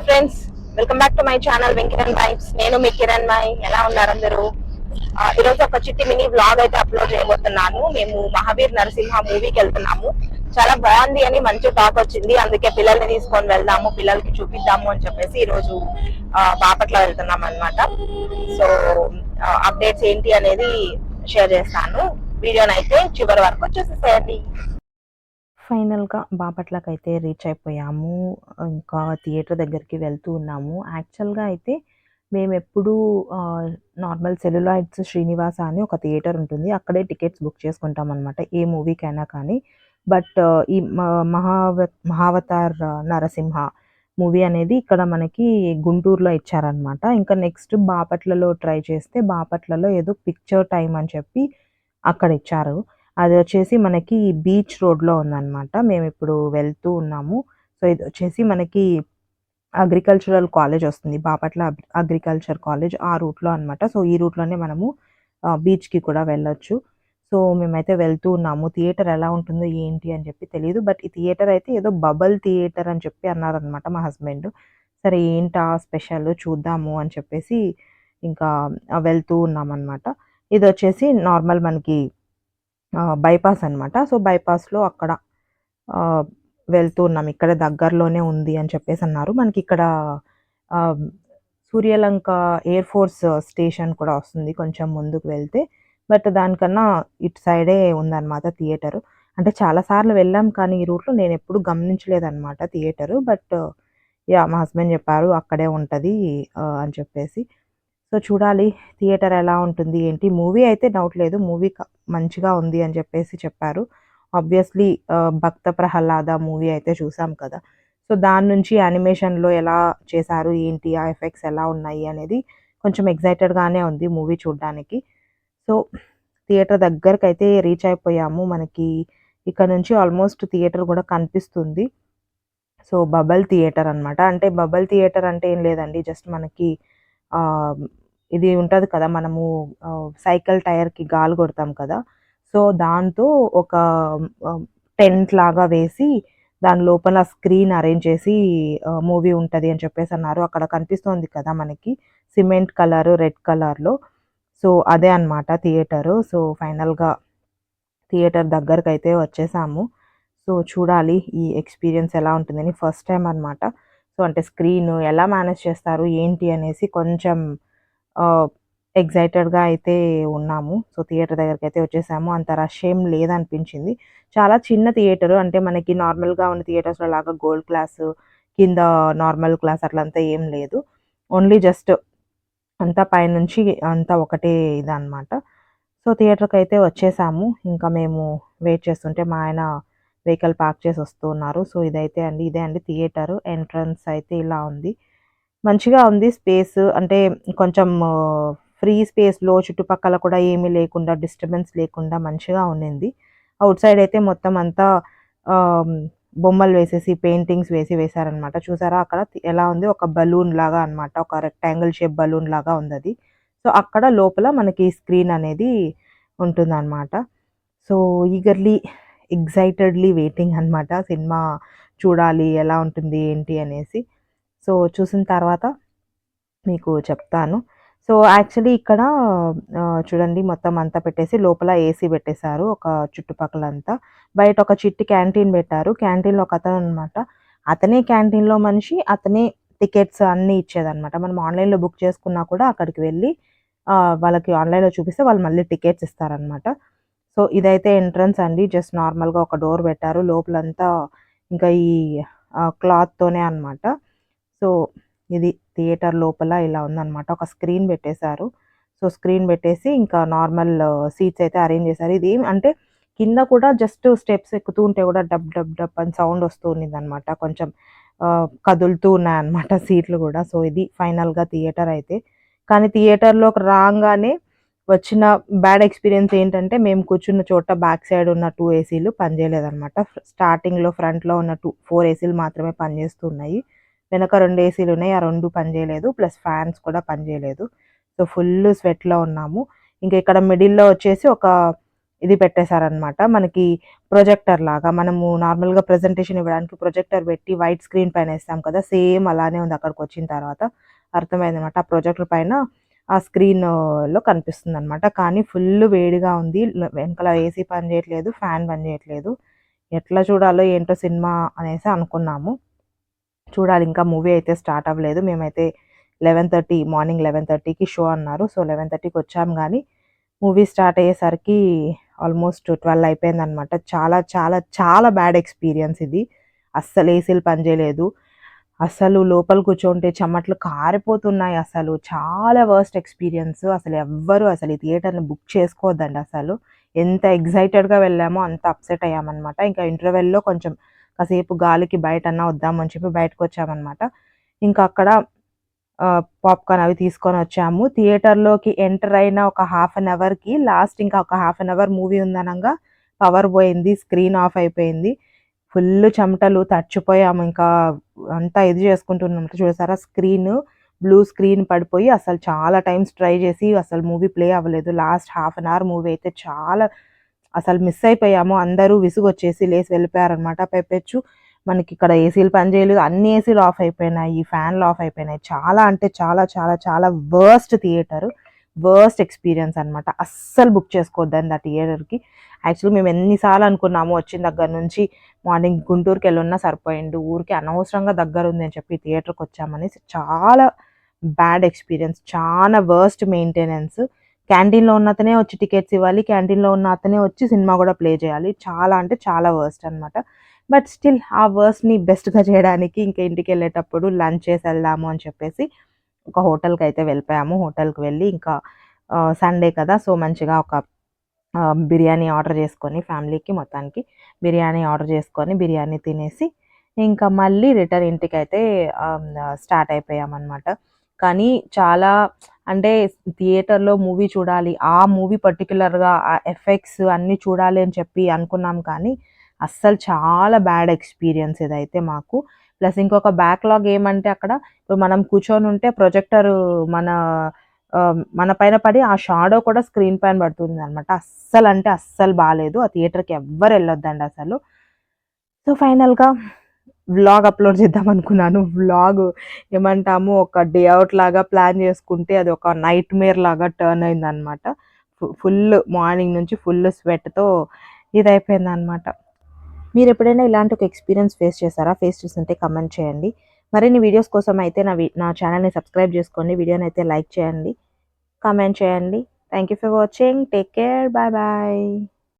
Hi friends welcome back to my channel Venkiran vibes నేను మీ Kiran my ఎలా ఉన్నారు అందరూ? ఈరోజు ఒక చిట్టి మినీ బ్లాగ్ అయితే అప్లోడ్ చేయబోతున్నాను. మేము మహావీర్ నరసింహ మూవీకి వెళ్తున్నాము. చాలా బాగుంది అని మంచి టాక్ వచ్చింది. అందుకే పిల్లల్ని తీసుకొని వెళ్దాము పిల్లలకి చూపిద్దాము అని చెప్పేసి ఈరోజు బాపట్ల వెళ్తున్నాం అన్నమాట. సో అప్డేట్స్ ఏంటి అనేది షేర్ చేస్తాను. వీడియోనైతే చివరి వరకు చూసేసేయండి. ఫైనల్గా బాపట్లకి అయితే రీచ్ అయిపోయాము. ఇంకా థియేటర్ దగ్గరికి వెళ్తూ ఉన్నాము. యాక్చువల్గా అయితే మేము ఎప్పుడూ నార్మల్ సెల్యులాయిడ్స్ శ్రీనివాస అని ఒక థియేటర్ ఉంటుంది. అక్కడే టికెట్స్ బుక్ చేసుకుంటాం అనమాట ఏ మూవీకైనా కానీ. బట్ ఈ మ- మహావ మహావతార్ నరసింహ మూవీ అనేది ఇక్కడ మనకి గుంటూరులో ఇచ్చారనమాట ఇంకా నెక్స్ట్ బాపట్లలో ట్రై చేస్తే బాపట్లలో ఏదో పిక్చర్ టైం అని చెప్పి అక్కడ ఇచ్చారు. అది వచ్చేసి మనకి బీచ్ రోడ్లో ఉందన్నమాట. మేము ఇప్పుడు వెళ్తూ ఉన్నాము. సో ఇది వచ్చేసి మనకి అగ్రికల్చరల్ కాలేజ్ వస్తుంది. బాపట్ల అగ్రికల్చర్ కాలేజ్ ఆ రూట్లో అన్నమాట. సో ఈ రూట్లోనే మనము బీచ్కి కూడా వెళ్ళొచ్చు. సో మేమైతే వెళ్తూ ఉన్నాము. థియేటర్ ఎలా ఉంటుందో ఏంటి అని చెప్పి తెలియదు బట్ ఈ థియేటర్ అయితే ఏదో బబల్ థియేటర్ అని చెప్పి అన్నారనమాట మా హస్బెండ్. సరే ఏంటా స్పెషల్? చూద్దాము అని చెప్పేసి ఇంకా వెళ్తూ ఉన్నామన్నమాట. ఇది వచ్చేసి నార్మల్ మనకి బైపాస్ అన్నమాట. సో బైపాస్లో అక్కడ వెళ్తూ ఉన్నాం. ఇక్కడ దగ్గరలోనే ఉంది అని చెప్పేసి అన్నారు. మనకి ఇక్కడ సూర్యలంక ఎయిర్ ఫోర్స్ స్టేషన్ కూడా వస్తుంది కొంచెం ముందుకు వెళ్తే. బట్ దానికన్నా ఇటు సైడే ఉందన్నమాట థియేటర్. అంటే చాలాసార్లు వెళ్ళాం కానీ ఈ రూట్లో నేను ఎప్పుడు గమనించలేదన్నమాట థియేటర్. బట్ యా మా హస్బెండ్ చెప్పారు అక్కడే ఉంటుంది అని చెప్పేసి. సో చూడాలి థియేటర్ ఎలా ఉంటుంది ఏంటి? మూవీ అయితే డౌట్ లేదు. మూవీ మంచిగా ఉంది అని చెప్పేసి చెప్పారు. ఆబ్వియస్లీ భక్త ప్రహ్లాద మూవీ అయితే చూసాం కదా. సో దాని నుంచి యానిమేషన్లో ఎలా చేశారు ఏంటి ఆ ఎఫెక్ట్స్ ఎలా ఉన్నాయి అనేది కొంచెం ఎగ్జైటెడ్గానే ఉంది మూవీ చూడడానికి. సో థియేటర్ దగ్గరకు అయితే రీచ్ అయిపోయాము. మనకి ఇక్కడ నుంచి ఆల్మోస్ట్ థియేటర్ కూడా కనిపిస్తుంది. సో బబల్ థియేటర్ అన్నమాట. అంటే బబల్ థియేటర్ అంటే ఏం లేదండి. జస్ట్ మనకి ఇది ఉంటుంది కదా మనము సైకిల్ టైర్కి గాలి కొడతాం కదా. సో దాంతో ఒక టెంట్ లాగా వేసి దాని లోపల స్క్రీన్ అరేంజ్ చేసి మూవీ ఉంటుంది అని చెప్పేసి అన్నారు. అక్కడ కనిపిస్తోంది కదా మనకి సిమెంట్ కలర్ రెడ్ కలర్లో. సో అదే అన్నమాట థియేటరు. సో ఫైనల్గా థియేటర్ దగ్గరకు అయితే వచ్చేసాము. సో చూడాలి ఈ ఎక్స్పీరియన్స్ ఎలా ఉంటుందని ఫస్ట్ టైం అన్నమాట. సో అంటే స్క్రీన్ ఎలా మేనేజ్ చేస్తారు ఏంటి అనేసి కొంచెం ఎగ్జైటెడ్గా అయితే ఉన్నాము. సో థియేటర్ దగ్గరికి అయితే వచ్చేసాము. అంత రష్ ఏం లేదనిపించింది. చాలా చిన్న థియేటర్. అంటే మనకి నార్మల్గా ఉన్న థియేటర్స్లో లాగా గోల్డ్ క్లాస్ కింద నార్మల్ క్లాస్ అట్లంతా ఏం లేదు. ఓన్లీ జస్ట్ అంతా పైనుంచి అంతా ఒకటే ఇదన్నమాట. సో థియేటర్కి అయితే వచ్చేసాము. ఇంకా మేము వెయిట్ చేస్తుంటే మా ఆయన వెహికల్ పార్క్ చేసి వస్తూ ఉన్నారు. సో ఇదైతే అండి ఇదే అండి థియేటర్. ఎంట్రన్స్ అయితే ఇలా ఉంది. మంచిగా ఉంది స్పేస్. అంటే కొంచెం ఫ్రీ స్పేస్లో చుట్టుపక్కల కూడా ఏమీ లేకుండా డిస్టర్బెన్స్ లేకుండా మంచిగా ఉండింది. అవుట్ సైడ్ అయితే మొత్తం అంతా బొమ్మలు వేసేసి పెయింటింగ్స్ వేసి వేశారనమాట చూసారా అక్కడ ఎలా ఉంది? ఒక బలూన్ లాగా అన్నమాట. ఒక రెక్టాంగిల్ షేప్ బలూన్ లాగా ఉంది అది సో అక్కడ లోపల మనకి స్క్రీన్ అనేది ఉంటుందన్నమాట. సో ఈగర్లీ ఎగ్జైటెడ్లీ వెయిటింగ్ అన్నమాట. సినిమా చూడాలి ఎలా ఉంటుంది ఏంటి అనేసి. సో చూసిన తర్వాత మీకు చెప్తాను. సో యాక్చువల్లీ ఇక్కడ చూడండి మొత్తం అంతా పెట్టేసి లోపల ఏసీ పెట్టేశారు ఒక చుట్టుపక్కల అంతా బయట ఒక చిట్టి క్యాంటీన్ పెట్టారు. క్యాంటీన్లో ఒక అతను అనమాట అతనే క్యాంటీన్లో మనిషి అతనే టికెట్స్ అన్నీ ఇచ్చేదన్నమాట. మనం ఆన్లైన్లో బుక్ చేసుకున్నా కూడా అక్కడికి వెళ్ళి వాళ్ళకి ఆన్లైన్లో చూపిస్తే వాళ్ళు మళ్ళీ టికెట్స్ ఇస్తారనమాట సో ఇదైతే ఎంట్రన్స్ అండి. జస్ట్ నార్మల్గా ఒక డోర్ పెట్టారు. లోపలంతా ఇంకా ఈ క్లాత్తోనే అనమాట సో ఇది థియేటర్ లోపల ఇలా ఉందన్నమాట. ఒక స్క్రీన్ పెట్టేశారు. సో స్క్రీన్ పెట్టేసి ఇంకా నార్మల్ సీట్స్ అయితే అరేంజ్ చేశారు. ఇది అంటే కింద కూడా జస్ట్ స్టెప్స్ ఎక్కుతూ ఉంటే కూడా డబ్ డబ్ డబ్ అని సౌండ్ వస్తూ ఉన్నింది అనమాట కొంచెం కదులుతూ ఉన్నాయన్నమాట సీట్లు కూడా. సో ఇది ఫైనల్గా థియేటర్ అయితే. కానీ థియేటర్లోకి రాగానే వచ్చిన బ్యాడ్ ఎక్స్పీరియన్స్ ఏంటంటే మేము కూర్చున్న చోట బ్యాక్ సైడ్ ఉన్న టూ ఏసీలు పనిచేయలేదన్నమాట. స్టార్టింగ్లో ఫ్రంట్లో ఉన్న టూ ఫోర్ ఏసీలు మాత్రమే పనిచేస్తున్నాయి. వెనక రెండు ఏసీలు ఉన్నాయి. ఆ రెండు పనిచేయలేదు ప్లస్ ఫ్యాన్స్ కూడా పనిచేయలేదు సో ఫుల్ స్వెట్లో ఉన్నాము. ఇంకా ఇక్కడ మిడిల్లో వచ్చేసి ఒక ఇది పెట్టేశారనమాట మనకి ప్రొజెక్టర్ లాగా. మనము నార్మల్గా ప్రెజెంటేషన్ ఇవ్వడానికి ప్రొజెక్టర్ పెట్టి వైట్ స్క్రీన్ పైన వేస్తాం కదా సేమ్ అలానే ఉంది అక్కడికి వచ్చిన తర్వాత. అర్థమైందనమాట ఆ ప్రొజెక్టర్ పైన ఆ స్క్రీన్లో కనిపిస్తుంది అనమాట కానీ ఫుల్ వేడిగా ఉంది. వెనకాల ఏసీ పని చేయట్లేదు ఫ్యాన్ పని చేయట్లేదు. ఎట్లా చూడాలో ఏంటో సినిమా అనేసి అనుకున్నాము. చూడాలి. ఇంకా మూవీ అయితే స్టార్ట్ అవ్వలేదు. మేమైతే లెవెన్ థర్టీ మార్నింగ్ లెవెన్ థర్టీకి షో అన్నారు. సో లెవెన్ థర్టీకి వచ్చాము కానీ మూవీ స్టార్ట్ అయ్యేసరికి ఆల్మోస్ట్ ట్వెల్వ్ అయిపోయిందనమాట చాలా చాలా చాలా బ్యాడ్ ఎక్స్పీరియన్స్ ఇది. అస్సలు ఏసీలు పనిచేయలేదు అసలు లోపల కూర్చుంటే చెమట్లు కారిపోతున్నాయి అసలు చాలా వర్స్ట్ ఎక్స్పీరియన్స్. అసలు ఎవ్వరు అసలు ఈ థియేటర్ని బుక్ చేసుకోవద్దండి అసలు ఎంత ఎగ్జైటెడ్గా వెళ్ళామో అంత అప్సెట్ అయ్యామన్నమాట. ఇంకా ఇంటర్వెల్లో కొంచెం కాసేపు గాలికి బయట అన్నా వద్దామని చెప్పి బయటకు వచ్చామన్నమాట ఇంకా అక్కడ పాప్కార్న్ అవి తీసుకొని వచ్చాము. థియేటర్లోకి ఎంటర్ అయిన ఒక హాఫ్ అన్ అవర్కి లాస్ట్ ఇంకా ఒక హాఫ్ అన్ అవర్ మూవీ ఉందనగా పవర్ పోయింది స్క్రీన్ ఆఫ్ అయిపోయింది. ఫుల్ చెమటలు తడిచిపోయాము. ఇంకా అంతా ఇది చేసుకుంటున్నాం చూసారా? స్క్రీన్ బ్లూ స్క్రీన్ పడిపోయి అసలు చాలా టైమ్స్ ట్రై చేసి అసలు మూవీ ప్లే అవ్వలేదు. Last half an hour movie అయితే చాలా అసలు మిస్ అయిపోయాము అందరూ విసుగొచ్చేసి లేచి లేసి వెళ్ళిపోయారనమాట పైపెచ్చు మనకి ఇక్కడ ఏసీలు పనిచేయలేదు అన్ని ఏసీలు ఆఫ్ అయిపోయినాయి. ఫ్యాన్లు ఆఫ్ అయిపోయినాయి. చాలా అంటే చాలా చాలా చాలా వర్స్ట్ థియేటర్ వర్స్ట్ ఎక్స్పీరియన్స్ అనమాట అస్సలు బుక్ చేసుకోవద్దండి ఆ థియేటర్కి యాక్చువల్లీ మేము ఎన్నిసార్లు అనుకున్నాము వచ్చిన దగ్గర నుంచి మార్నింగ్ గుంటూరుకి వెళ్ళున్నా సరిపోయిండు. ఊరికి అనవసరంగా దగ్గర ఉంది అని చెప్పి థియేటర్కి వచ్చామని చాలా బ్యాడ్ ఎక్స్పీరియన్స్ చాలా వర్స్ట్ మెయింటెనెన్స్ క్యాంటీన్లో ఉన్న అతనే వచ్చి టికెట్స్ ఇవ్వాలి క్యాంటీన్లో ఉన్న అతనే వచ్చి సినిమా కూడా ప్లే చేయాలి. చాలా అంటే చాలా వర్స్ట్ అనమాట బట్ స్టిల్ ఆ వర్స్ని బెస్ట్గా చేయడానికి ఇంకా ఇంటికి వెళ్ళేటప్పుడు లంచ్ చేసి వెళ్దాము అని చెప్పేసి ఒక హోటల్కి అయితే వెళ్ళిపోయాము. హోటల్కి వెళ్ళి ఇంకా సండే కదా సో మంచిగా ఒక బిర్యానీ ఆర్డర్ చేసుకొని ఫ్యామిలీకి మొత్తానికి బిర్యానీ ఆర్డర్ చేసుకొని బిర్యానీ తినేసి ఇంకా మళ్ళీ రిటర్న్ ఇంటికి అయితే స్టార్ట్ అయిపోయామన్నమాట. కానీ చాలా అంటే థియేటర్లో మూవీ చూడాలి ఆ మూవీ పర్టికులర్గా ఆ ఎఫెక్ట్స్ అన్నీ చూడాలి అని చెప్పి అనుకున్నాం కానీ అస్సలు చాలా బ్యాడ్ ఎక్స్పీరియన్స్ ఇదైతే మాకు. ప్లస్ ఇంకొక బ్యాక్లాగ్ ఏమంటే అక్కడ ఇప్పుడు మనం కూర్చొని ఉంటే ప్రొజెక్టర్ మన మన పైన పడి ఆ షాడో కూడా స్క్రీన్ పైన పడుతుంది అనమాట అస్సలు అంటే అస్సలు బాగాలేదు ఆ థియేటర్కి ఎవ్వరు వెళ్ళొద్దండి అసలు. సో ఫైనల్గా వ్లాగ్ అప్లోడ్ చేద్దాం అనుకున్నాను. వ్లాగ్ ఏమంటాము ఒక డే అవుట్ లాగా ప్లాన్ చేసుకుంటే అది ఒక నైట్ మేర్ లాగా టర్న్ అయింది అనమాట ఫుల్ మార్నింగ్ నుంచి ఫుల్ స్వెట్తో ఇది అయిపోయింది అనమాట మీరు ఎప్పుడైనా ఇలాంటి ఒక ఎక్స్పీరియన్స్ ఫేస్ చేశారా? ఫేస్ చేస్తుంటే కమెంట్ చేయండి. మరిన్ని వీడియోస్ కోసం అయితే నా నా ఛానల్ని సబ్స్క్రైబ్ చేసుకోండి. వీడియోని అయితే లైక్ చేయండి. కామెంట్ చేయండి. Thank you for watching take care bye bye